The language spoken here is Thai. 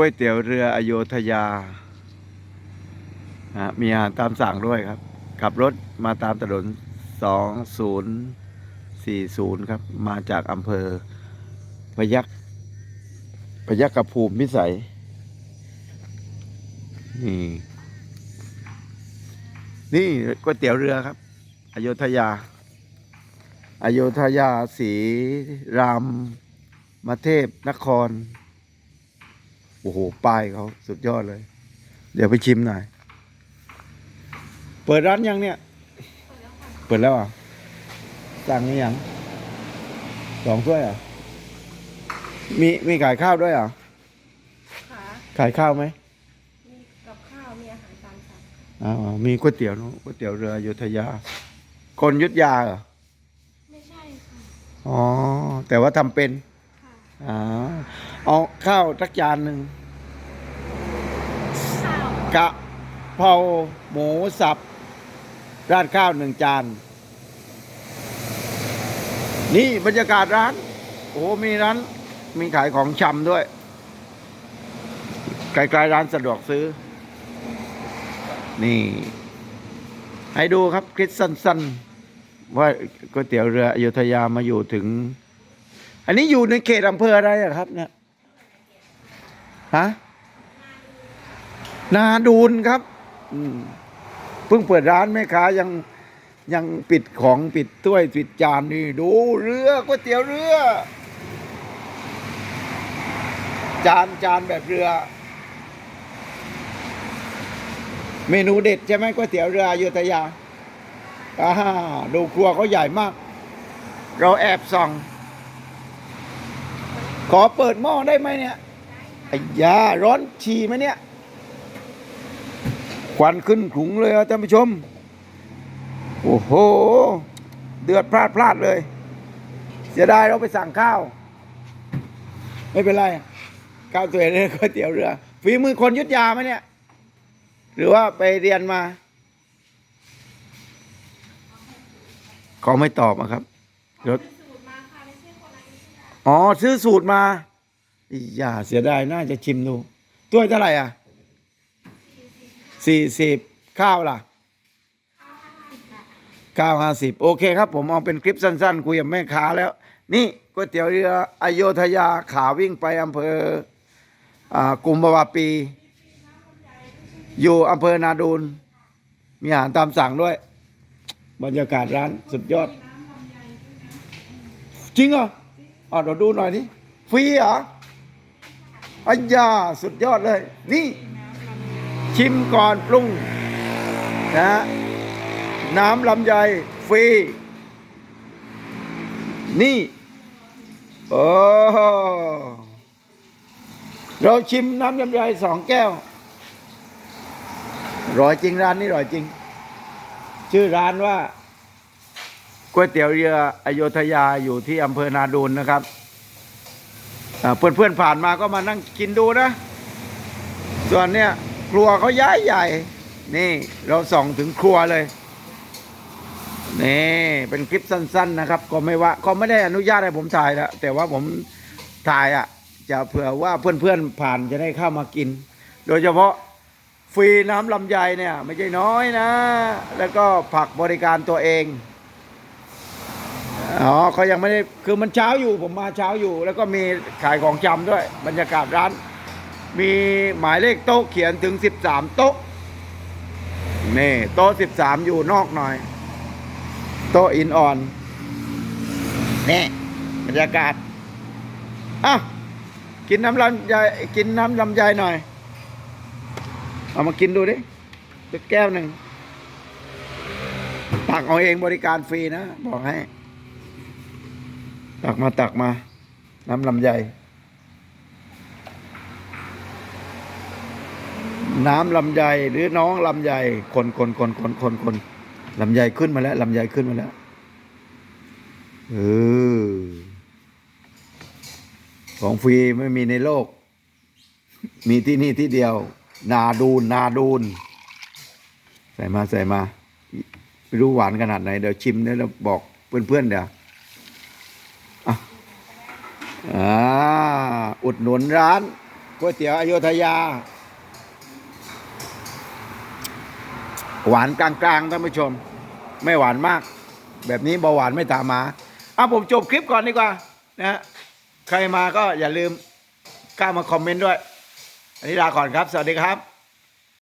ก๋วยเตี๋ยวเรืออโยธยาฮะมีอาหารตามสั่งด้วยครับ ขับรถมาตามถนน 2040 ครับ มาจากอำเภอพยัคพยัคฆภูมิพิสัย นี่ นี่ก๋วยเตี๋ยวเรือครับ อโยธยา อโยธยาศรีราม มาเทพนคร อ้โห ป้ายเขาสุดยอดเลย เดี๋ยวไปชิมหน่อย เปิดร้านยังเนี่ย เปิดแล้วเหรอะสั่งนี่ยังสองถ้วยเหรอะ มีมีขายข้าวด้วยเหรอะ ค่ะขายข้าวไหมมีกับข้าวมีอาหารตามสั่งอ๋อมีก๋วยเตี๋ยวเนอะก๋วยเตี๋ยวเรืออยุธยา คนอยุธยาเหรอ ไม่ใช่ค่ะอ๋อ แต่ว่าทำเป็น ค่ะ อ๋อ เอาข้าวสักจานหนึ่งข้าว กะเพราหมูสับ ราดข้าวหนึ่งจาน นี่บรรยากาศร้าน โอ้มีร้าน มีขายของชำด้วยไกลๆร้านสะดวกซื้อ นี่ ให้ดูครับคลิปสั้นๆ ว่าก๋วยเตี๋ยวเรืออยุธยามาอยู่ถึง อันนี้อยู่ในเขตอำเภออะไรอะครับ เนี่ยฮะ นาดูนครับเพิ่งเปิดร้านแม่ค้ายังยังปิดของปิดถ้วยปิดจานนี่ดูเรือก๋วยเตี๋ยวเรือ จานจานแบบเรือ เมนูเด็ดใช่ไหมก๋วยเตี๋ยวเรืออยุธยาอ่าดูครัวเขาใหญ่มาก เราแอบส่อง ขอเปิดหม้อได้ไหมเนี่ยไอ้ยาร้อนฉี่ไหมเนี่ย ควันขึ้นขุงเลยท่านผู้ชม โอ้โห เดือดพลาดพลาดเลย เสียดายเราไปสั่งข้าว ไม่เป็นไรข้าวสวยเลยก๋วยเตี๋ยวเรือฝีมือคนยุทธยาไหมเนี่ย หรือว่าไปเรียนมาเขาไม่ตอบอะครับรถอ๋อ ซื้อสูตรมาอย่าเสียดายน่าจะชิมดูถ้วเท่าไหร่อะ สี่สิบข้าวล่ะข้าวห้าสิบโอเคครับผมเอาเป็นคลิปสั้นๆคุยกับแม่ค้าแล้ว นี่ก๋วยเตี๋ยวเรืออโยธยาขาวิ่งไปอำเภออ่ากุมภาวะปี อยู่อำเภอนาดูนมีอาหารตามสั่งด้วย บรรยากาศร้านสุดยอด จริงเหรออ๋อเดี๋ยวดูหน่อยนี่ฟรีเหรออัยยาสุดยอดเลย นี่ ชิมก่อนปรุงนะฮะน้ำลำไยฟรี นี่ โอ้เราชิมน้ำลำไยสองแก้วร่อยจริงร้านนี้ร่อยจริง ชื่อร้านว่าก๋วยเตี๋ยวเรืออโยธยาอยู่ที่อำเภอนาดูนนะครับเพื่อนเพื่อนๆผ่านมาก็มานั่งกินดูนะ ส่วนเนี้ย ครัวเขาย้ายใหญ่ นี่เราส่องถึงครัวเลย นี่ เป็นคลิปสั้น ๆ นะครับ ก็ไม่ว่าเขาไม่ได้อนุญาตให้ผมถ่ายแล้วแต่ว่าผมถ่ายอะ จะเผื่อว่าเพื่อนๆผ่านจะได้เข้ามากิน โดยเฉพาะฟรีน้ำลำไยเนี่ย ไม่ใช่น้อยนะ แล้วก็ผักบริการตัวเองอ๋อเขายังไม่ได้ คือมันเช้าอยู่ผมมาเช้าอยู่ แล้วก็มีขายของจำด้วย บรรยากาศร้าน มีหมายเลขโต๊ะเขียนถึงสิบสามโต๊ะ นี่ โต๊ะสิบสามอยู่นอกหน่อย โต๊ะอินออน นี่บรรยากาศอะกินน้ำลำไยกินน้ำลำไยหน่อย เอามากินดูดิสักแก้วหนึ่งตักเอาเองบริการฟรีนะ บอกให้ ตักมาตักมา น้ำลำไย น้ำลำไยหรือน้องลำไยคนคนคนคนคนคนลำไยขึ้นมาแล้วลำไยขึ้นมาแล้วเออของฟรีไม่มีในโลก มีที่นี่ที่เดียว นาดูนนาดูน ใส่มาใส่มาไม่รู้หวานขนาดไหน เดี๋ยวชิมแล้วบอกเพื่อนๆเดี๋ยวอ่าอุดหนุนร้านก๋วยเตี๋ยวอโยธยา หวานกลางๆท่านผู้ชม ไม่หวานมาก แบบนี้เบาหวานไม่ตามมาอะผมจบคลิปก่อนดีกว่านะฮะใครมาก็อย่าลืมกล้ามาคอมเมนต์ด้วย อันนี้ลาก่อนครับ สวัสดีครับ